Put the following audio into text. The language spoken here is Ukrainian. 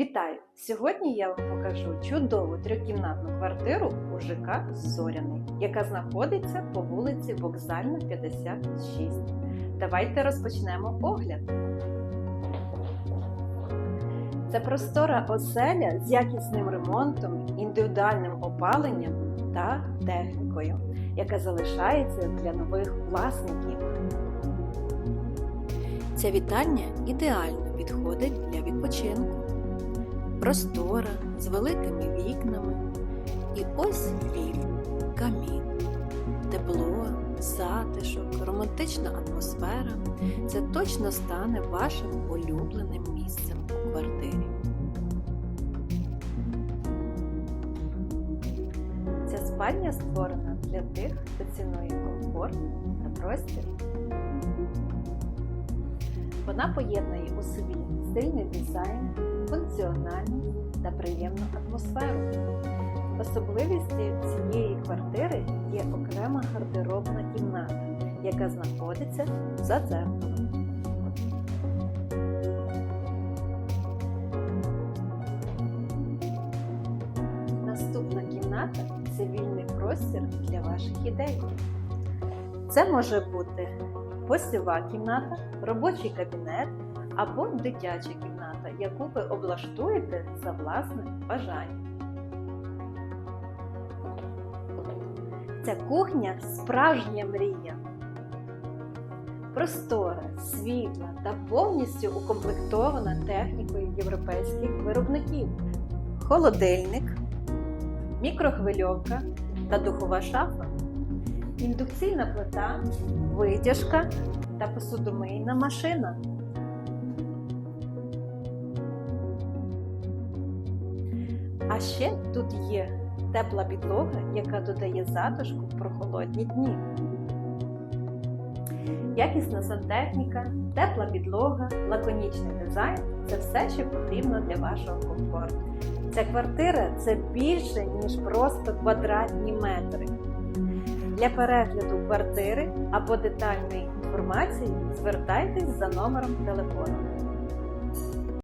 Вітаю! Сьогодні я вам покажу чудову трьохкімнатну квартиру у ЖК Зоряний, яка знаходиться по вулиці Вокзальна, 56. Давайте розпочнемо огляд. Це простора оселя з якісним ремонтом, індивідуальним опаленням та технікою, яка залишається для нових власників. Ця вітальня ідеально підходить для відпочинку. Простора з великими вікнами. І ось ліфт, камін, тепло, затишок, романтична атмосфера. Це точно стане вашим улюбленим місцем у квартирі. Ця спальня створена для тих, хто цінує комфорт та простір. Вона поєднує у собі стильний дизайн, функціональність та приємну атмосферу. Особливістю цієї квартири є окрема гардеробна кімната, яка знаходиться за дзеркалом. Наступна кімната це вільний простір для ваших ідей. Це може бути гостьова кімната, робочий кабінет або дитяча кімната, яку ви облаштуєте за власним бажанням. Ця кухня справжня мрія. Простора, світла та повністю укомплектована технікою європейських виробників. Холодильник, мікрохвильовка та духова шафа, індукційна плита, витяжка та посудомийна машина. А ще тут є тепла підлога, яка додає затишку в прохолодні дні. Якісна сантехніка, тепла підлога, лаконічний дизайн це все, що потрібно для вашого комфорту. Ця квартира це більше, ніж просто квадратні метри. Для перегляду квартири або детальної інформації звертайтесь за номером телефону.